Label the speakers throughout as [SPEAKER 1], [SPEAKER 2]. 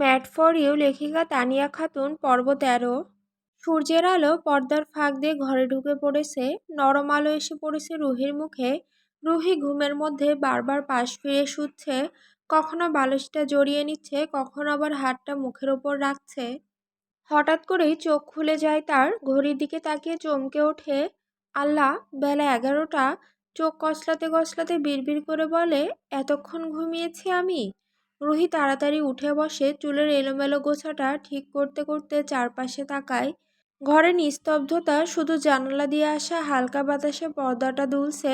[SPEAKER 1] Mat for you, লেখিকা তানিয়া খাতুন, পর্ব তেরো। সূর্যের আলো পর্দার ফাঁক দিয়ে ঘরে ঢুকে পড়েছে। নরম আলো এসে পড়েছে রুহির মুখে। রুহি ঘুমের মধ্যে বারবার পাশ ফিরে শুচ্ছে। কখনো বালিশটা জড়িয়ে নিচ্ছে, কখনো আবার হাতটা মুখের ওপর রাখছে। হঠাৎ করেই চোখ খুলে যায় তার। ঘড়ির দিকে তাকিয়ে চমকে ওঠে। আল্লাহ, বেলা এগারোটা। চোখ কসলাতে কসলাতে বিড়বিড় করে বলে, এতক্ষণ ঘুমিয়েছি আমি? রুহি তাড়াতাড়ি উঠে বসে চুলের এলোমেলো গোছাটা ঠিক করতে করতে চারপাশে তাকায়। ঘরের নিস্তব্ধতা, শুধু জানালা দিয়ে আসা হালকা বাতাসে পর্দাটা দুলছে।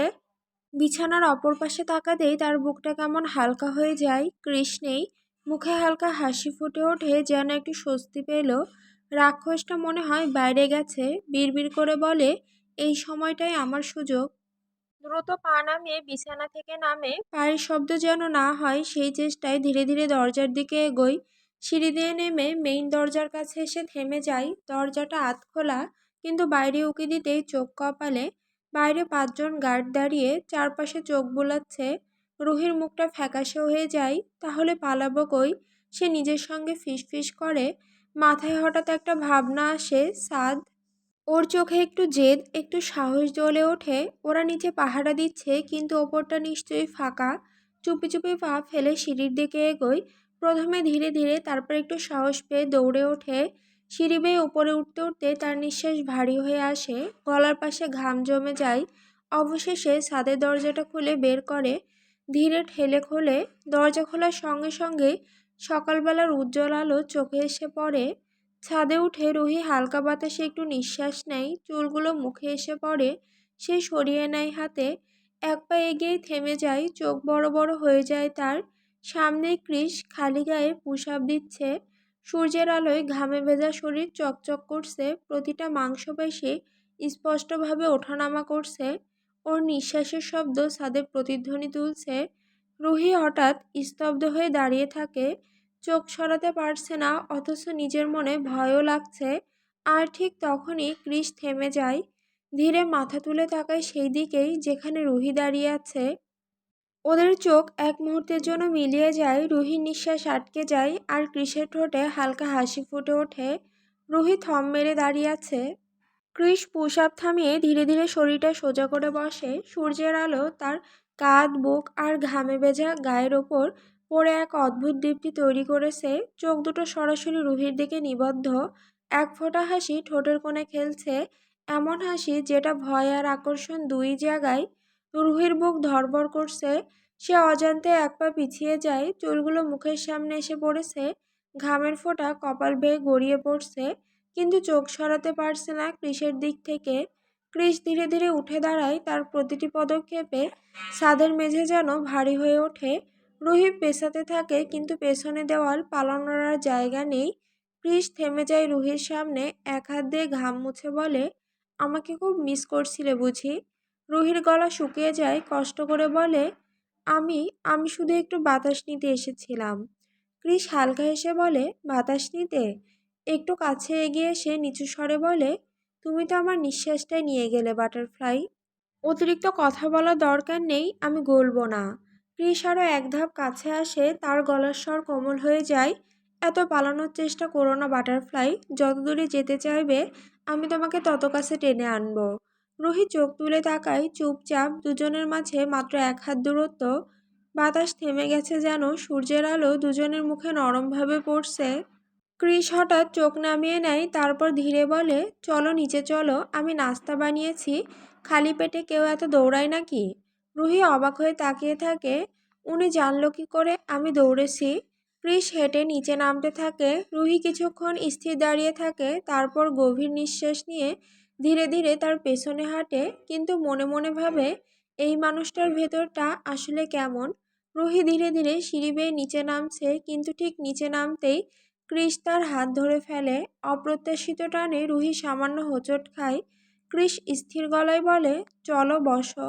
[SPEAKER 1] বিছানার অপর পাশে তাকাতেই তার বুকটা কেমন হালকা হয়ে যায় কৃষ্ণেই মুখে হালকা হাসি ফুটে ওঠে, যেন একটু স্বস্তি পেল। রাক্ষসটা মনে হয় বাইরে গেছে, বিড়বিড় করে বলে, এই সময়টাই আমার সুযোগ। দ্রুত পা নামিয়ে বিছানা থেকে নামে, পায়ের শব্দ যেন না হয় সেই চেষ্টায় ধীরে ধীরে দরজার দিকে এগোই। সিঁড়ি দিয়ে নেমে মেইন দরজার কাছে এসে থেমে যাই। দরজাটা আধ খোলা, কিন্তু বাইরে উঁকি দিতেই চোখ কপালে বাইরে পাঁচজন গার্ড দাঁড়িয়ে চারপাশে চোখ বোলাচ্ছে। রুহির মুখটা ফ্যাকাশে হয়ে যায়, তাহলে পালাবো কই? সে নিজের সঙ্গে ফিস করে। মাথায় হঠাৎ একটা ভাবনা আসে, সাদ ওর চোখে একটু জেদ, একটু সাহস জ্বলে ওঠে। ওরা নিচে পাহারা দিচ্ছে, কিন্তু ওপরটা নিশ্চয়ই ফাঁকা। চুপি চুপি পা ফেলে সিঁড়ির দিকে এগোয়। প্রথমে ধীরে ধীরে তারপর একটু সাহস পেয়ে দৌড়ে ওঠে। সিঁড়ি বেয়ে উপরে উঠতে উঠতে তার নিঃশ্বাস ভারী হয়ে আসে। গলার পাশে ঘাম জমে যায়। অবশেষে ছাদের দরজাটা খুলে বের করে। ধীরে ঠেলে খোলে। দরজা খোলার সঙ্গে সঙ্গে সকালবেলার উজ্জ্বল আলো চোখে এসে পড়ে। ছাদে উঠে রুহি হালকা বাতাসে একটু নিঃশ্বাস নেয়, চুলগুলো মুখে এসে পড়ে, সে সরিয়ে নেয় হাতে, এক পা এগিয়ে থেমে যায়, চোখ বড় বড় হয়ে যায় তার, সামনে ক্রিস খালি গায়ে পুষাপ দিচ্ছে, সূর্যের আলোয় ঘামে ভেজা শরীর চকচক করছে, প্রতিটা মাংসপেশি স্পষ্টভাবে ওঠানামা করছে, ওর নিঃশ্বাসের শব্দ ছাদে প্রতিধ্বনি তুলছে, রুহি হঠাৎ স্তব্ধ হয়ে দাঁড়িয়ে থাকে চোখ সরাতে পারছে না, অথচ নিজের মনে ভয়ও লাগছে। আর ঠিক তখনই ক্রিস থেমে যায়। ধীরে মাথা তুলে তাকায় সেই দিকেই যেখানে রুহি দাঁড়িয়ে আছে। ওদের চোখ এক মুহূর্তের জন্য মিলিয়ে যায়, রুহির নিঃশ্বাস আটকে যায় আর ক্রিসের ঠোঁটে হালকা হাসি ফুটে ওঠে। রুহি থম মেরে দাঁড়িয়ে আছে। ক্রিস পুষাপ থামিয়ে ধীরে ধীরে শরীরটা সোজা করে বসে। সূর্যের আলো তার কাঁধ, বুক আর ঘামে ভেজা গায়ের ওপর পরে এক অদ্ভুত দীপ্তি তৈরি করেছে চোখ দুটো সরাসরি রুহির দিকে নিবদ্ধ। এক ফোঁটা হাসি ঠোঁটের কোণে খেলছে, এমন হাসি যেটা ভয় আর আকর্ষণ দুই জায়গায়। রুহির বুক ধরবর করছে, সে অজান্তে এক পা পিছিয়ে যায়, চুলগুলো মুখের সামনে এসে পড়েছে, ঘামের ফোঁটা কপাল বেয়ে গড়িয়ে পড়ছে, কিন্তু চোখ সরাতে পারছে না ক্রিসের দিক থেকে। ক্রিস ধীরে ধীরে উঠে দাঁড়ায়, তার প্রতিটি পদক্ষেপে ছাদের মেঝে যেন ভারী হয়ে ওঠে। রুহি পেছাতে থাকে, কিন্তু পেছনে দেওয়াল পালানোর জায়গা নেই। ক্রিস থেমে যায় রুহির সামনে, এক হাত দিয়ে ঘাম মুছে বলে, আমাকে খুব মিস করছিলে বুঝি? রুহির গলা শুকিয়ে যায়, কষ্ট করে বলে, আমি আমি শুধু একটু বাতাস নিতে এসেছিলাম। ক্রিস হালকা হেসে বলে, বাতাস নিতে? একটু কাছে এগিয়ে এসে নিচু স্বরে বলে, তুমি তো আমার নিঃশ্বাসটাই নিয়ে গেলে বাটারফ্লাই। অতিরিক্ত কথা বলার দরকার নেই, আমি গলবো না। ক্রিস আরও এক ধাপ কাছে আসে, তার গলার স্বর কোমল হয়ে যায়। এত পালানোর চেষ্টা করো না, বাটারফ্লাই। যত দূরে যেতে চাইবে, আমি তোমাকে তত কাছে টেনে আনব। রুহি চোখ তুলে তাকায়, চুপচাপ, দুজনের মাঝে মাত্র এক হাত দূরত্ব। বাতাস থেমে গেছে যেন, সূর্যের আলো দুজনের মুখে নরমভাবে পড়ছে। ক্রিস হঠাৎ চোখ নামিয়ে নেয়, তারপর ধীরে বলে, চলো, নিচে চলো, আমি নাস্তা বানিয়েছি। খালি পেটে কেউ এত দৌড়ায় নাকি? রুহি অবাক হয়ে তাকিয়ে থাকে। উনি জানলো কি করে আমি দৌড়েছি। ক্রিস হেঁটে নিচে নামতে থাকে। রুহি কিছুক্ষণ স্থির দাঁড়িয়ে থাকে, তারপর গভীর নিঃশ্বাস নিয়ে ধীরে ধীরে তার পেছনে হাঁটে। কিন্তু মনে মনে ভাবে, এই মানুষটার ভেতরটা আসলে কেমন? রুহি ধীরে ধীরে সিঁড়ি বেয়ে নিচে নামছে, কিন্তু ঠিক নিচে নামতেই ক্রিস তার হাত ধরে ফেলে। অপ্রত্যাশিত টানে রুহি সামান্য হোঁচট খায়। ক্রিস স্থির গলায় বলে, চলো, বসো।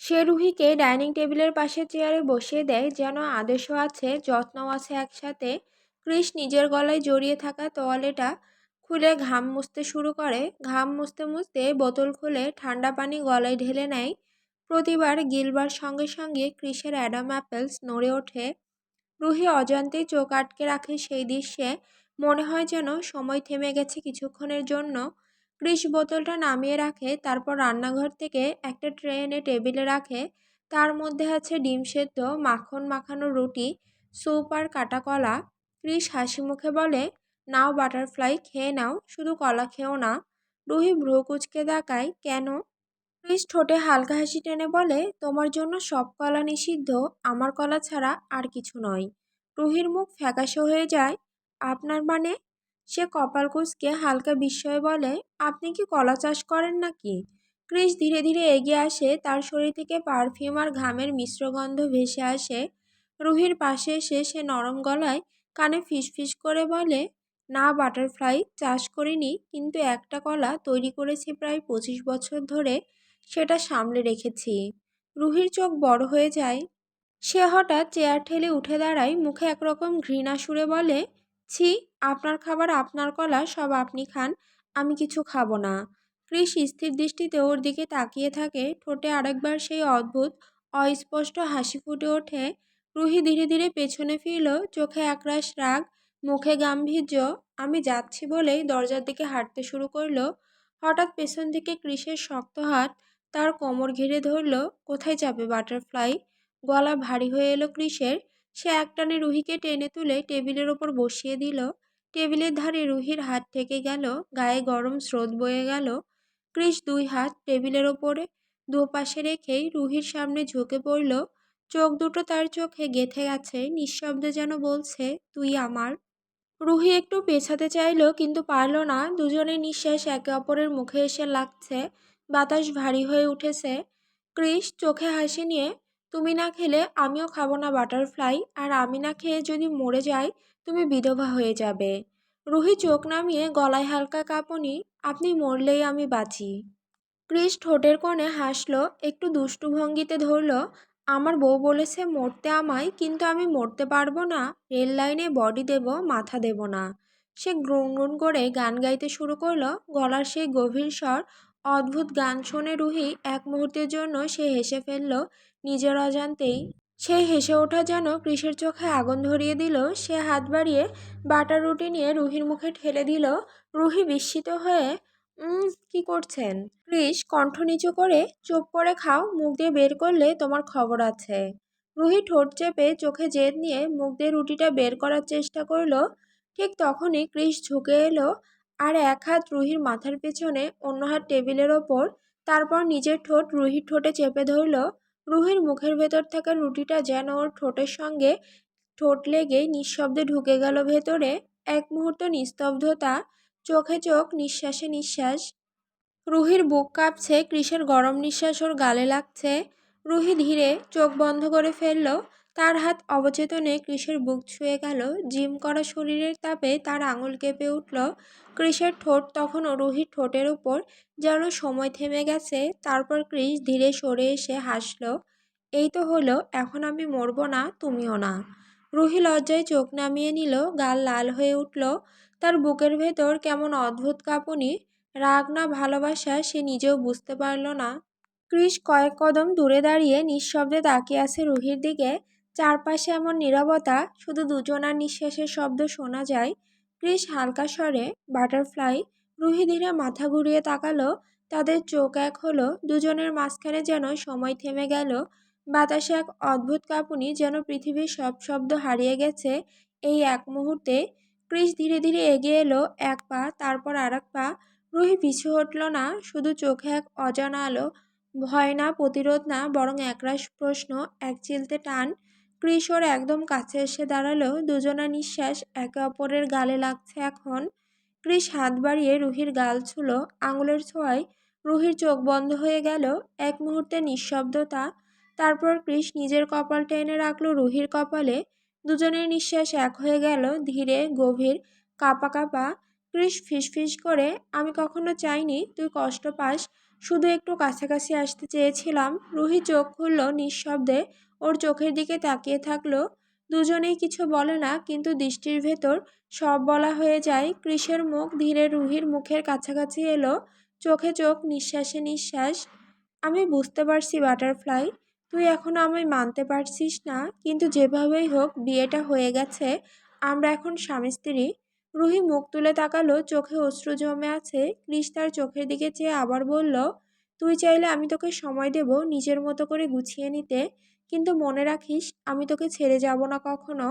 [SPEAKER 1] সে রুহিকে ডাইনিং টেবিলের পাশে চেয়ারে বসিয়ে দেয়, যেন আদেশও আছে, যত্নও আছে একসাথে। ক্রিস নিজের গলায় জড়িয়ে থাকা তোয়ালেটা খুলে ঘাম মুছতে শুরু করে। ঘাম মুছতে মুছতে বোতল খুলে ঠান্ডা পানি গলায় ঢেলে নেয়। প্রতিবার গিলবার সঙ্গে সঙ্গে ক্রিসের অ্যাডাম অ্যাপেলস নড়ে ওঠে। রুহি অজান্তেই চোখ আটকে রাখে সেই দৃশ্যে। মনে হয় যেন সময় থেমে গেছে কিছুক্ষণের জন্য। ক্রিস বোতলটা নামিয়ে রাখে, তারপর রান্নাঘর থেকে একটা ট্রে এনে টেবিলে রাখে। তার মধ্যে আছে ডিম সেদ্ধ, মাখন মাখানো রুটি, স্যুপ আর কাটা কলা ক্রিস হাসি মুখে বলে, নাও বাটারফ্লাই, খেয়ে নাও, শুধু কলা খেও না। রুহি ভ্রু কুচকে দেখায় কেন? ক্রিস ঠোঁটে হালকা হাসি টেনে বলে, তোমার জন্য সব কলা নিষিদ্ধ, আমার কলা ছাড়া আর কিছু নয়। রুহির মুখ ফ্যাকাশে হয়ে যায়, আপনার মানে? সে কপাল কুচকে হালকা বিস্ময়ে বলে, আপনি কি কলা চাষ করেন নাকি? ক্রিস ধীরে ধীরে এগিয়ে আসে, তার শরীর থেকে পারফিউম আর ঘামের মিশ্র গন্ধ ভেসে আসে। রুহির পাশে এসে সে নরম গলায় কানে ফিসফিস করে বলে, না, বাটারফ্লাই চাষ করিনি, কিন্তু একটা কলা তৈরি করেছি প্রায় পঁচিশ বছর ধরে, সেটা সামলে রেখেছি। রুহির চোখ বড় হয়ে যায়। সে হঠাৎ চেয়ার ঠেলে উঠে দাঁড়ায়, মুখে একরকম ঘৃণা সুরে বলে ছি, আপনার খাবার আপনার কলা, সব আপনি খান, আমি কিছু খাব না। ক্রিস স্থির দৃষ্টিতে ওর দিকে তাকিয়ে থাকে। ঠোঁটে আরেকবার সেই অদ্ভুত, অস্পষ্ট হাসি ফুটে ওঠে। রুহি ধীরে ধীরে পেছনে ফিরল, চোখে একরাশ রাগ, মুখে গাম্ভীর্য। আমি যাচ্ছি বলেই দরজার দিকে হাঁটতে শুরু করল। হঠাৎ পেছন দিকে ক্রিসের শক্ত হাত তার কোমর ঘিরে ধরল। কোথায় যাবে বাটারফ্লাই? গলা ভারী হয়ে এলো ক্রিসের সে একটানে রুহিকে টেনে তুলে টেবিলের ওপর বসিয়ে দিল। টেবিলের ধারে রুহির হাত থেকে গেল, গায়ে গরম স্রোত বয়ে গেল। ক্রিস দুই হাত টেবিলের ওপরে দুপাশে রেখেই রুহির সামনে ঝুঁকে পড়ল। চোখ দুটো তার চোখে গেথে গেছে, নিঃশব্দে যেন বলছে, তুই আমার? রুহি একটু পেছাতে চাইল, কিন্তু পারল না। দুজনের নিঃশ্বাস একে অপরের মুখে এসে লাগছে। বাতাস ভারী হয়ে উঠেছে। ক্রিস চোখে হাসি নিয়ে তুমি না খেলে আমিও খাব না বাটারফ্লাই, আর আমি না খেয়ে যদি মরে যাই, তুমি বিধবা হয়ে যাবে। রুহি চোখ নামিয়ে গলায় হালকা কাঁপুনি, আপনি মরলেই আমি বাঁচি। ক্রিস ঠোঁটের কোণে হাসলো, একটু দুষ্টু ভঙ্গিতে ধরল, আমার বউ বলেছে মরতে আমায়, কিন্তু আমি মরতে পারব না, রেল লাইনে বডি দেব, মাথা দেব না। সে গুনগুন করে গান গাইতে শুরু করল, গলার সেই গভীর স্বর অদ্ভুত গান শুনে রুহি এক মুহূর্তের জন্য সে হেসে ফেলল, নিজের অজান্তেই। সেই হেসে ওঠা যেন কৃষের চোখে আগুন ধরিয়ে দিল, সে হাত বাড়িয়ে বাটার রুটি নিয়ে রুহির মুখে ঠেলে দিল। রুহি বিস্মিত হয়ে কি করছেন? ক্রিস কণ্ঠ নিচু করে, চুপ করে খাও, মুখ দিয়ে বের করলে তোমার খবর আছে। রুহি ঠোঁট চেপে চোখে জেদ নিয়ে মুখ দিয়ে রুটিটা বের করার চেষ্টা করল। ঠিক তখনই ক্রিস ঝুঁকে এলো আর এক হাত রুহির মাথার পেছনে, অন্য হাত টেবিলের ওপর, তারপর নিজের ঠোঁট রুহির ঠোঁটে চেপে ধরল। রুহির মুখের ভেতর থাকা রুটিটা যেন ওর ঠোঁটের সঙ্গে ঠোঁট লেগে নিঃশব্দে ঢুকে গেল ভেতরে। এক মুহূর্ত নিস্তব্ধতা, চোখে চোখ, নিঃশ্বাসে নিঃশ্বাস। রুহির বুক কাঁপছে, কৃষের গরম নিঃশ্বাস ওর গালে লাগছে। রুহি ধীরে চোখ বন্ধ করে ফেলল। তার হাত অবচেতনে কৃষের বুক ছুঁয়ে গেল। জিম করা শরীরের তাপে তার আঙুল কেঁপে উঠল। কৃষের ঠোঁট তখনও রুহির ঠোঁটের উপর যেন সময় থেমে গেছে। তারপর কৃষ ধীরে সরে এসে হাসল, এই তো হলো, এখন আমি মরবো না, তুমিও না। রুহি লজ্জায় চোখ নামিয়ে নিল, গাল লাল হয়ে উঠল। তার বুকের ভেতর কেমন অদ্ভুত কাঁপুনি, রাগ না ভালোবাসা সে নিজেও বুঝতে পারল না। ক্রিস কয়েক কদম দূরে দাঁড়িয়ে নিঃশব্দে তাকিয়ে আছে রুহির দিকে। চারপাশে এমন নীরবতা, শুধু দুজনার নিঃশ্বাসের শব্দ শোনা যায়। ক্রিস হালকা স্বরে, বাটারফ্লাই রুহি ধীরে মাথা ঘুরিয়ে তাকালো। তাদের চোখ এক হলো দুজনের মাঝখানে যেন সময় থেমে গেল। বাতাসে এক অদ্ভুত কাঁপুনি যেন পৃথিবীর সব শব্দ হারিয়ে গেছে এই এক মুহূর্তে। ক্রিস ধীরে ধীরে এগিয়ে এলো, এক পা, তারপর আর এক পা। রুহি পিছু হটল না, শুধু চোখে এক অজানা আলো। ভয় না, প্রতিরোধ না, বরং একরাশ প্রশ্ন, এক চিলতে টান। ওর একদম কাছে এসে দাঁড়াল দুজনা নিঃশ্বাস একে অপরের গালে লাগছে এখন। ক্রিস হাত বাড়িয়ে রুহির গাল ছুলো, আঙুলের ছোঁয়ায় রুহির চোখ বন্ধ হয়ে গেল এক মুহূর্তে নিঃশব্দতা। তারপর ক্রিস নিজের কপাল টেনে রাখল রুহির কপালে। দুজনের নিঃশ্বাস এক হয়ে গেল, ধীরে, গভীর, কাপা কাপা। ক্রিস ফিসফিস করে, আমি কখনো চাইনি, তুই কষ্ট পাস। শুধু একটু কাছাকাছি আসতে চেয়েছিলাম। রুহি চোখ খুলল নিঃশব্দে। ওর চোখের দিকে তাকিয়ে থাকল। দুজনেই কিছু বলে না, কিন্তু দৃষ্টির ভেতর সব বলা হয়ে যায়। ক্রিসের মুখ ধীরে রুহির মুখের কাছাকাছি এলো। চোখে চোখ, নিঃশ্বাসে নিঃশ্বাস। আমি বুঝতে পারছি, বাটারফ্লাই, তুই এখনও আমায় মানতে পারছিস না, কিন্তু যেভাবেই হোক বিয়েটা হয়ে গেছে, আমরা এখন স্বামী স্ত্রী। রুহি মুখ তুলে তাকালো, চোখে অশ্রু জমে আছে। ক্রিস তার চোখের দিকে চেয়ে আবার বলল, তুই চাইলে আমি তোকে সময় দেব নিজের মতো করে গুছিয়ে নিতে। কিন্তু মনে রাখিস, আমি তোকে ছেড়ে যাব না কখনো।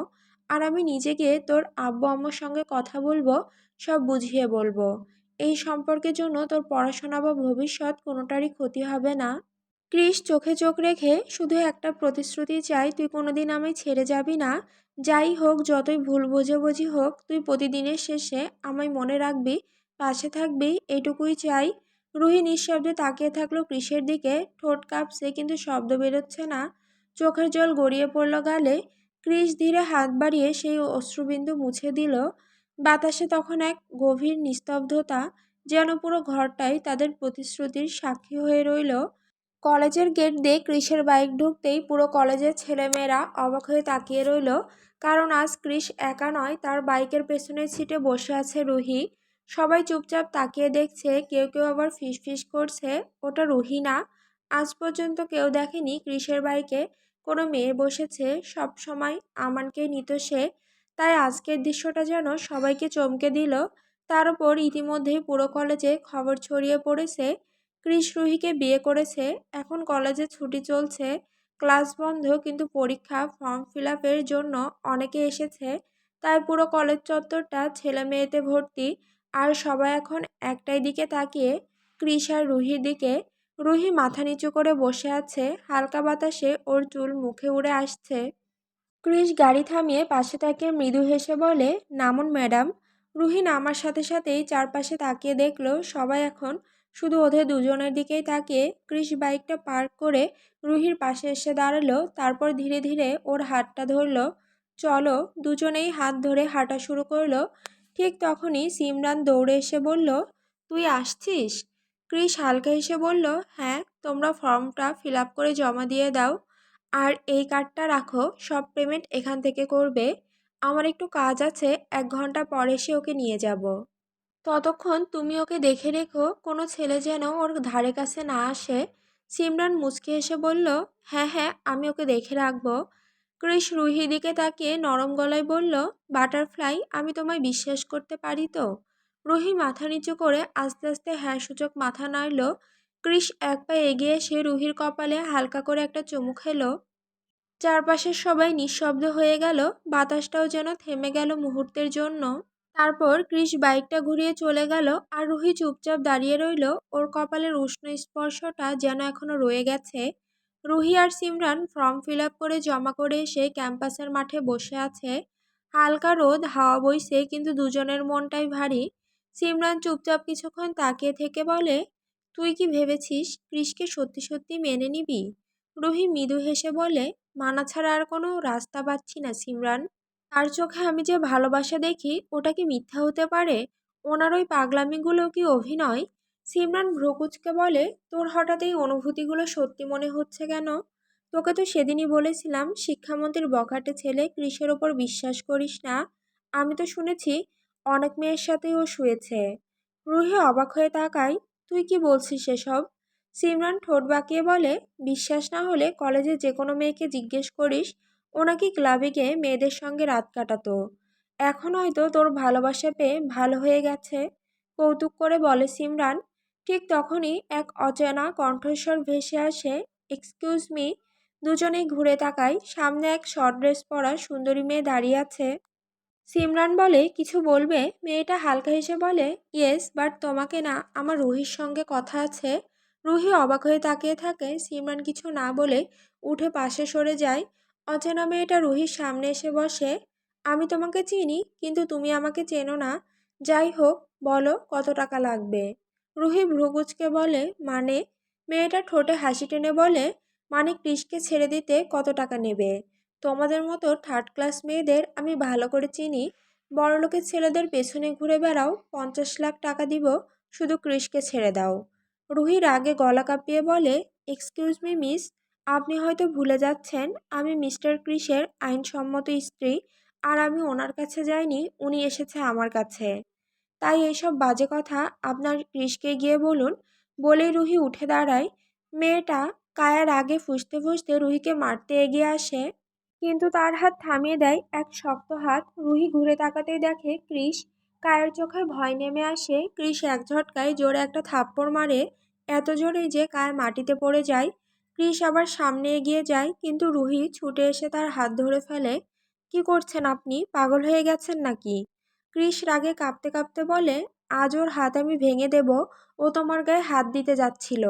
[SPEAKER 1] আর আমি নিজে গিয়ে তোর আব্বু আম্মুর সঙ্গে কথা বলব, সব বুঝিয়ে বলব। এই সম্পর্কের জন্য তোর পড়াশোনা বা ভবিষ্যৎ কোনোটারই ক্ষতি হবে না। ক্রিস চোখে চোখ রেখে, শুধু একটা প্রতিশ্রুতি চাই, তুই কোনোদিন আমায় ছেড়ে যাবি না। যাই হোক, যতই ভুল বোঝাবুঝি হোক, তুই প্রতিদিনের শেষে আমায় মনে রাখবি, পাশে থাকবি, এটুকুই চাই। রুহি নিঃশব্দে তাকিয়ে থাকল ক্রিসের দিকে, ঠোঁট কাঁপছে কিন্তু শব্দ বেরোচ্ছে না। চোখের জল গড়িয়ে পড়ল গালে। ক্রিস ধীরে হাত বাড়িয়ে সেই অশ্রুবিন্দু মুছে দিল। বাতাসে তখন এক গভীর নিস্তব্ধতা, যেন পুরো ঘরটাই তাদের প্রতিশ্রুতির সাক্ষী হয়ে রইল। কলেজের গেট দিয়ে ক্রিসের বাইক ঢুকতেই পুরো কলেজের ছেলেমেয়েরা অবাক হয়ে তাকিয়ে রইল, কারণ আজ ক্রিস একা নয়, তার বাইকের পেছনের সিটে বসে আছে রুহি। সবাই চুপচাপ তাকিয়ে দেখছে, কেউ কেউ আবার ফিসফিস করছে, ওটা রুহি না। আজ পর্যন্ত কেউ দেখেনি ক্রিসের বাইকে। কোনো মেয়ে বসেছে, সব সময় আমানকে নিত সে। তাই আজকের দৃশ্যটা যেন সবাইকে চমকে দিল। তার উপর ইতিমধ্যেই পুরো কলেজে খবর ছড়িয়ে পড়েছে। কৃষ রুহিকে বিয়ে করেছে। এখন কলেজে ছুটি চলছে। ক্লাস বন্ধ, কিন্তু পরীক্ষা, ফর্ম ফিল জন্য অনেকে এসেছে। তাই পুরো কলেজ চত্বরটা ছেলে মেয়েতে ভর্তি। আর সবাই এখন একটাই দিকে তাকিয়ে, কৃষ আর রুহির দিকে রুহি মাথা নিচু করে বসে আছে, হালকা বাতাসে ওর চুল মুখে উড়ে আসছে। ক্রিস গাড়ি থামিয়ে পাশে তাকে মৃদু হেসে বলে, নামুন ম্যাডাম। রুহি নামার সাথে সাথেই চারপাশে তাকিয়ে দেখল, সবাই এখন শুধু ওদের দুজনের দিকেই তাকিয়ে ক্রিস বাইকটা পার্ক করে রুহির পাশে এসে দাঁড়াল, তারপর ধীরে ধীরে ওর হাতটা ধরলো। চলো। দুজনেই হাত ধরে হাঁটা শুরু করল। ঠিক তখনই সিমরান দৌড়ে এসে বলল, তুই আসছিস? ক্রিস হালকা এসে বলল হ্যাঁ তোমরা ফর্মটা ফিল আপ করে জমা দিয়ে দাও। আর এই কার্ডটা রাখো, সব পেমেন্ট এখান থেকে করবে। আমার একটু কাজ আছে, এক ঘণ্টা পরে এসে ওকে নিয়ে যাব। ততক্ষণ তুমি ওকে দেখে রেখো, কোনো ছেলে যেন ওর ধারে কাছে না আসে। সিমরান মুচকে এসে বলল হ্যাঁ হ্যাঁ আমি ওকে দেখে রাখব। ক্রিস রুহির দিকে তাকিয়ে নরম গলায় বলল, বাটারফ্লাই, আমি তোমায় বিশ্বাস করতে পারি তো? রুহি মাথা নিচু করে আস্তে আস্তে হ্যাঁ সূচক মাথা নাড়ল। ক্রিস এক পা এগিয়ে এসে রুহির কপালে হালকা করে একটা চুমু খেলো। চারপাশের সবাই নিঃশব্দ হয়ে গেল। বাতাসটাও যেন থেমে গেল মুহূর্তের জন্য। তারপর ক্রিস বাইকটা ঘুরিয়ে চলে গেল আর রুহি চুপচাপ দাঁড়িয়ে রইল। ওর কপালের উষ্ণ স্পর্শটা যেন এখনও রয়ে গেছে। রুহি আর সিমরান ফর্ম ফিল করে জমা করে এসে ক্যাম্পাসের মাঠে বসে আছে। হালকা রোদ, হাওয়া বইছে, কিন্তু দুজনের মনটাই ভারী। সিমরান চুপচাপ কিছুক্ষণ তাকিয়ে থেকে বলে, তুই কি ভেবেছিস ক্রিসকে সত্যি সত্যি মেনে নিবি? রুহি মৃদু হেসে বলে, মানা ছাড়া আর কোনো রাস্তা পাচ্ছি না সিমরান। তার চোখে আমি যে ভালোবাসা দেখি, ওটা কি মিথ্যা হতে পারে? ওনার ওই পাগলামিগুলো কি অভিনয়? সিমরান ভ্রকুচকে বলে, তোর হঠাৎ এই অনুভূতিগুলো সত্যি মনে হচ্ছে কেন? তোকে তো সেদিনই বলেছিলাম শিক্ষামন্ত্রীর বখাটে ছেলে কৃষের ওপর বিশ্বাস করিস না। আমি তো শুনেছি অনেক মেয়ের সাথেই ও শুয়েছে। রুহি অবাক হয়ে তাকায়, তুই কি বলছিস এসব? সিমরান ঠোঁট বাঁকিয়ে বলে, বিশ্বাস না হলে কলেজে যে কোনো মেয়েকে জিজ্ঞেস করিস, ও নাকি ক্লাবে গিয়ে মেয়েদের সঙ্গে রাত কাটাতো। এখন হয়তো তোর ভালোবাসা পেয়ে ভালো হয়ে গেছে। কৌতুক করে বলে সিমরান। ঠিক তখনই এক অচেনা কণ্ঠস্বর ভেসে আসে, এক্সকিউজ মি। দুজনেই ঘুরে তাকায়, সামনে এক শর্ট ড্রেস পরা সুন্দরী মেয়ে দাঁড়িয়ে আছে। সিমরান বলে, কিছু বলবে? মেয়েটা হালকা হেসে বলে, ইয়েস, বাট তোমাকে না, আমার রুহির সঙ্গে কথা আছে। রুহি অবাক হয়ে তাকিয়ে থাকে। সিমরান কিছু না বলে উঠে পাশে সরে যায়। অচেনা মেয়েটা রুহির সামনে এসে বসে, আমি তোমাকে চিনি, কিন্তু তুমি আমাকে চেনো না। যাই হোক, বলো কত টাকা লাগবে? রুহি ভ্রুকুচকে বলে মানে? মেয়েটা ঠোঁটে হাসি টেনে বলে মানে ক্রিসকে ছেড়ে দিতে কত টাকা নেবে? তোমাদের মতো থার্ড ক্লাস মেয়েদের আমি ভালো করে চিনি। বড়লোকের ছেলেদের পেছনে ঘুরে বেড়াও, পঞ্চাশ লাখ টাকা দিব, শুধু ক্রিসকে ছেড়ে দাও। রুহি রাগে গলা কাঁপিয়ে বলে এক্সকিউজ মি মিস আপনি হয়তো ভুলে যাচ্ছেন, আমি মিস্টার ক্রিসের আইনসম্মত স্ত্রী, আর আমি ওনার কাছে যাইনি, উনি এসেছে আমার কাছে। তাই এইসব বাজে কথা আপনার ক্রিসকে গিয়ে বলুন। বলেই রুহি উঠে দাঁড়ায়। মেয়েটা কায়ার আগে ফুসতে ফুসতে রুহিকে মারতে এগিয়ে আসে। কিন্তু তার হাত থামিয়ে দেয় এক শক্ত হাত। রুহি ঘুরে তাকাতেই দেখে ক্রিস কায়ের চোখে ভয় নেমে আসে। ক্রিস এক ঝটকায় জোরে একটা থাপ্পড় মারে। এত জোরে যে কায় মাটিতে পড়ে যায়। ক্রিস আবার সামনে এগিয়ে যায়, কিন্তু রুহি ছুটে এসে তার হাত ধরে ফেলে। কি করছেন আপনি? পাগল হয়ে গেছেন নাকি? ক্রিস রাগে কাঁপতে কাঁপতে বলে, আজ ওর হাত আমি ভেঙে দেব। ও তোমার গায়ে হাত দিতে যাচ্ছিল।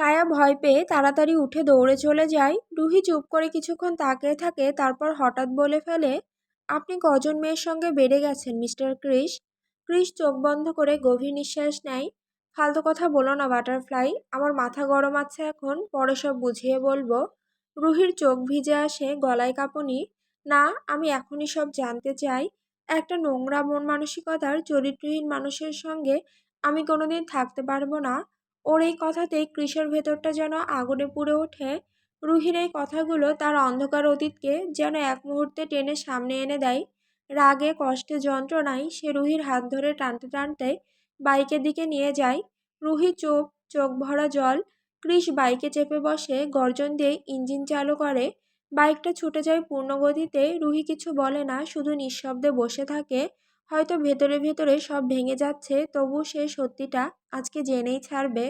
[SPEAKER 1] কায়া ভয় পেয়ে তাড়াতাড়ি উঠে দৌড়ে চলে যায়। রুহি চুপ করে কিছুক্ষণ তাকিয়ে থাকে, তারপর হঠাৎ বলে ফেলে, আপনি কজন মেয়ের সঙ্গে বেড়ে গেছেন, মিস্টার ক্রিস ক্রিস চোখ বন্ধ করে গভীর নিঃশ্বাস নেয়। ফালতু কথা বলো না, বাটারফ্লাই, আমার মাথা গরম আছে এখন, পরে সব বুঝিয়ে বলব। রুহির চোখ ভিজে আসে গলায় কাঁপুনি। না, আমি এখনই সব জানতে চাই। একটা নোংরা মন মানসিকতার চরিত্রহীন মানুষের সঙ্গে আমি কোনোদিন থাকতে পারব না। ওর এই কথাতেই কৃষের ভেতরটা যেন আগুনে পুড়ে ওঠে। রুহির এই কথাগুলো তার অন্ধকার অতীতকে যেন এক মুহূর্তে টেনে সামনে এনে দেয়। রাগে, কষ্টে, যন্ত্রণায় সে রুহির হাত ধরে টানতে টানতে বাইকের দিকে নিয়ে যায়। রুহি চোখ চোখ ভরা জল, কৃষ বাইকে চেপে বসে, গর্জন দিয়ে ইঞ্জিন চালু করে। বাইকটা ছুটে যায় পূর্ণগতিতে। রুহি কিছু বলে না, শুধু নিঃশব্দে বসে থাকে। হয়তো ভেতরে ভেতরে সব ভেঙে যাচ্ছে তবু সে সত্যিটা আজকে জেনেই ছাড়বে।